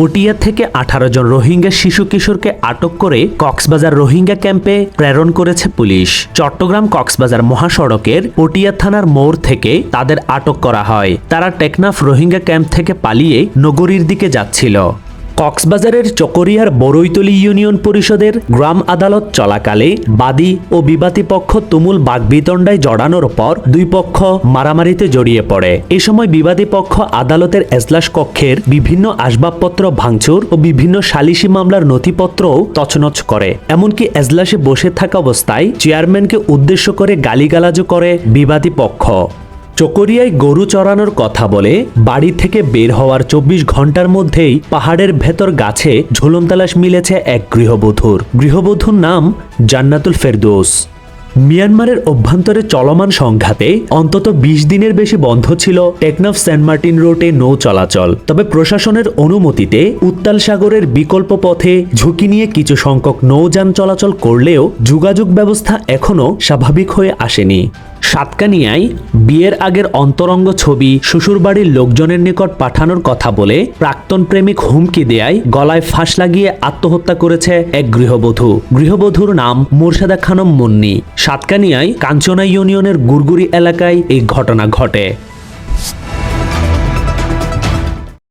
পটিয়া থেকে আঠারো জন রোহিঙ্গা শিশু কিশোরকে আটক করে কক্সবাজার রোহিঙ্গা ক্যাম্পে প্রেরণ করেছে পুলিশ। চট্টগ্রাম কক্সবাজার মহাসড়কের পটিয়া থানার মোড় থেকে তাদের আটক করা হয়। তারা টেকনাফ রোহিঙ্গা ক্যাম্প থেকে পালিয়ে নগরীর দিকে যাচ্ছিল। কক্সবাজারের চকরিয়ার বড়ইতলি ইউনিয়ন পরিষদের গ্রাম আদালত চলাকালে বাদী ও বিবাদী পক্ষ তুমুল বাগবিতণ্ডায় জড়ানোর পর দুই পক্ষ মারামারিতে জড়িয়ে পড়ে। এ সময় বিবাদী পক্ষ আদালতের এজলাস কক্ষের বিভিন্ন আসবাবপত্র ভাঙচুর ও বিভিন্ন সালিশি মামলার নথিপত্রও তছনছ করে। এমনকি এজলাসে বসে থাকা অবস্থায় চেয়ারম্যানকে উদ্দেশ্য করে গালিগালাজও করে বিবাদী পক্ষ। চকরিয়ায় গরু চড়ানোর কথা বলে বাড়ি থেকে বের হওয়ার চব্বিশ ঘণ্টার মধ্যেই পাহাড়ের ভেতর গাছে ঝুলন তালাশ মিলেছে এক গৃহবধূর। গৃহবধূর নাম জান্নাতুল ফেরদৌস। মিয়ানমারের অভ্যন্তরে চলমান সংঘাতে অন্তত বিশ দিনের বেশি বন্ধ ছিল টেকনাফ সেন্ট মার্টিন রোডে নৌ চলাচল। তবে প্রশাসনের অনুমতিতে উত্তাল সাগরের বিকল্প পথে ঝুঁকি নিয়ে কিছু সংখ্যক নৌযান চলাচল করলেও যোগাযোগ ব্যবস্থা এখনও স্বাভাবিক হয়ে আসেনি। সাতকানিয়ায় বিয়ের আগের অন্তরঙ্গ ছবি শ্বশুরবাড়ির লোকজনের নিকট পাঠানোর কথা বলে প্রাক্তন প্রেমিক হুমকি দেয়ায় গলায় ফাঁস লাগিয়ে আত্মহত্যা করেছে এক গৃহবধূ। গৃহবধূর নাম মুর্শেদা খানম মুন্নি। সাতকানিয়ায় কাঞ্চনা ইউনিয়নের গুরগুরি এলাকায় এই ঘটনা ঘটে।